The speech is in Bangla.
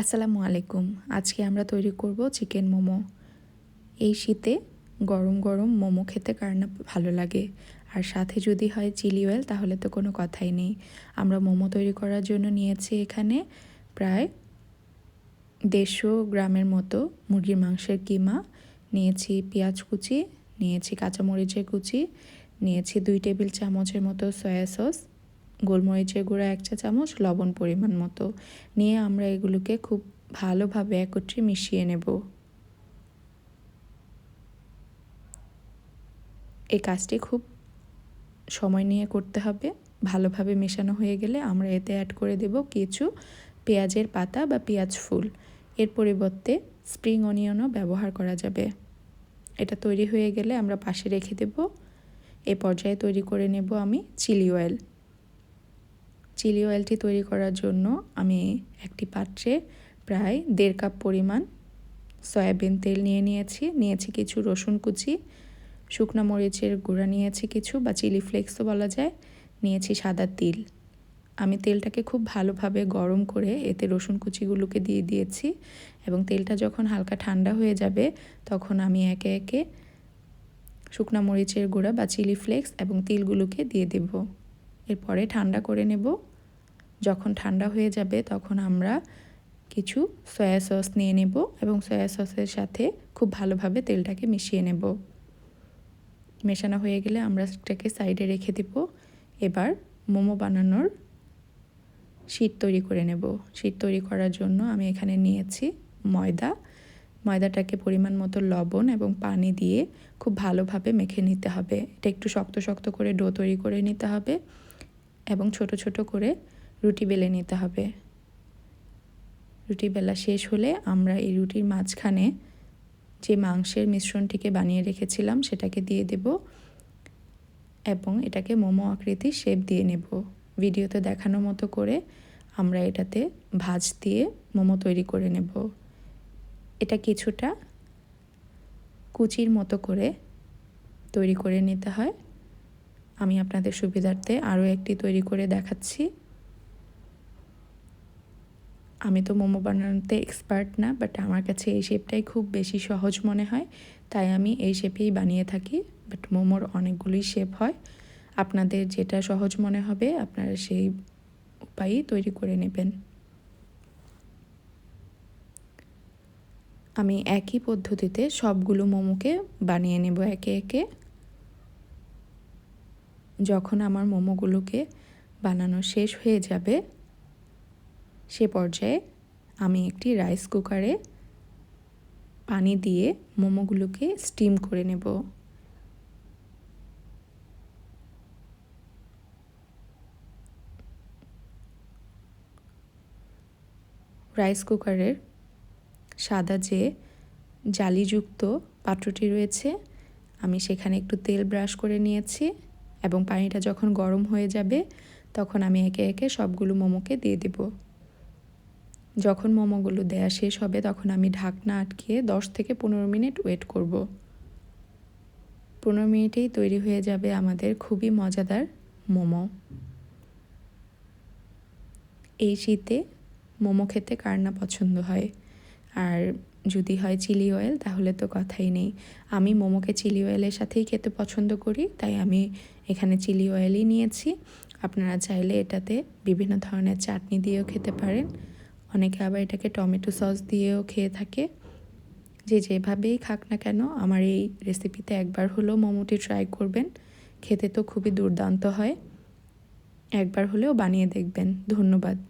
আসসালামু আলাইকুম। আজকে আমরা তৈরি করব চিকেন মোমো। এই শীতে গরম গরম মোমো খেতে কার না ভালো লাগে? আর সাথে যদি হয় চিলি অয়েল, তাহলে তো কোনো কথাই নেই। আমরা মোমো তৈরি করার জন্য নিয়েছি এখানে প্রায় দেড়শো গ্রামের মতো মুরগির মাংসের কিমা, নিয়েছি পেঁয়াজ কুচি, নিয়েছি কাঁচামরিচের কুচি, নিয়েছি দুই টেবিল চামচের মতো সয়া সস গোলমরিচের গুঁড়া এক চা চামচ, লবণ পরিমাণ মতো নিয়ে আমরা এগুলোকে খুব ভালোভাবে একত্রে মিশিয়ে নেব। এই কাজটি খুব সময় নিয়ে করতে হবে। ভালোভাবে মেশানো হয়ে গেলে আমরা এতে অ্যাড করে দেব কিছু পেঁয়াজের পাতা বা পেঁয়াজ ফুল। এর পরিবর্তে স্প্রিং অনিয়নও ব্যবহার করা যাবে। এটা তৈরি হয়ে গেলে আমরা পাশে রেখে দেব। এ পর্যায়ে তৈরি করে নেব আমি চিলি অয়েল চিলি অয়েলটি তৈরি করার জন্য আমি একটি পাত্রে প্রায় দেড় কাপ পরিমাণ সয়াবিন তেল নিয়ে নিয়েছি নিয়েছি কিছু রসুন কুচি, শুকনো মরিচের গুঁড়া নিয়েছি কিছু বা চিলি ফ্লেক্সও বলা যায়, নিয়েছি সাদা তিল। আমি তেলটাকে খুব ভালোভাবে গরম করে এতে রসুন কুচিগুলোকে দিয়ে দিয়েছি এবং তেলটা যখন হালকা ঠান্ডা হয়ে যাবে তখন আমি একে একে শুকনা মরিচের গুঁড়া বা চিলি ফ্লেক্স এবং তিলগুলোকে দিয়ে দেব। এরপরে ঠান্ডা করে নেব। যখন ঠান্ডা হয়ে যাবে তখন আমরা কিছু সয়া সস নিয়ে নেব এবং সয়া সসের সাথে খুব ভালোভাবে তেলটাকে মিশিয়ে নেব। মেশানো হয়ে গেলে আমরা সেটাকে সাইডে রেখে দেব। এবার মোমো বানানোর শীত তৈরি করে নেব। শীত তৈরি করার জন্য আমি এখানে নিয়েছি ময়দা। ময়দাটাকে পরিমাণ মতো লবণ এবং পানি দিয়ে খুব ভালোভাবে মেখে নিতে হবে। এটা একটু শক্ত শক্ত করে ডো তৈরি করে নিতে হবে এবং ছোট ছোট করে রুটি বেলে নিতে হবে। রুটি বেলা শেষ হলে আমরা এই রুটির মাঝখানে যে মাংসের মিশ্রণটিকে বানিয়ে রেখেছিলাম সেটাকে দিয়ে দেব এবং এটাকে মোমো আকৃতি শেপ দিয়ে নেব। ভিডিওতে দেখানো মতো করে আমরা এটাতে ভাজ দিয়ে মোমো তৈরি করে নেব। এটা কিছুটা কুচির মতো করে তৈরি করে নিতে হয়। আমি আপনাদের সুবিধার্থে আরও একটি তৈরি করে দেখাচ্ছি। আমি তো মোমো বানানোতে এক্সপার্ট না বাট আমার কাছে এই শেপটাই খুব বেশি সহজ মনে হয়। তাই আমি এই শেপেই বানিয়ে থাকি বাট মোমোর অনেকগুলোই শেপ হয়। আপনাদের যেটা সহজ মনে হবে, আপনারা সেই উপায়েই তৈরি করে নেবেন। আমি একই পদ্ধতিতে সবগুলো মোমোকে বানিয়ে নেব একে একে। যখন আমার মোমোগুলোকে বানানো শেষ হয়ে যাবে সে পর্যায়ে আমি একটি রাইস কুকারে পানি দিয়ে মোমোগুলোকে স্টিম করে নেব। রাইস কুকারের সাদা যে জালিযুক্ত পাত্রটি রয়েছে, আমি সেখানে একটু তেল ব্রাশ করে নিয়েছি এবং পানিটা যখন গরম হয়ে যাবে, তখন আমি একে একে সবগুলো মোমোকে দিয়ে দেবো। যখন মোমোগুলো দেয়া শেষ হবে, তখন আমি ঢাকনা আটকে দশ থেকে পনেরো মিনিট ওয়েট করব। পনেরো মিনিটেই তৈরি হয়ে যাবে আমাদের খুবই মজাদার মোমো। এই শীতে মোমো খেতে কার না পছন্দ হয়? আর যদি হয় চিলি অয়েল, তাহলে তো কথাই নেই। আমি মোমোকে চিলি অয়েলের সাথেই খেতে পছন্দ করি, তাই আমি এখানে চিলি অয়েলই নিয়েছি। আপনারা চাইলে এটাতে বিভিন্ন ধরনের চাটনি দিয়েও খেতে পারেন। অনেকে আবার এটাকে টমেটো সস দিয়েও খেয়ে থাকে। যে যেভাবেই খাক না কেন, আমার এই রেসিপিতে একবার হলেও মোমোটি ট্রাই করবেন। খেতে তো খুবই দুর্দান্ত হয়। একবার হলেও বানিয়ে দেখবেন। ধন্যবাদ।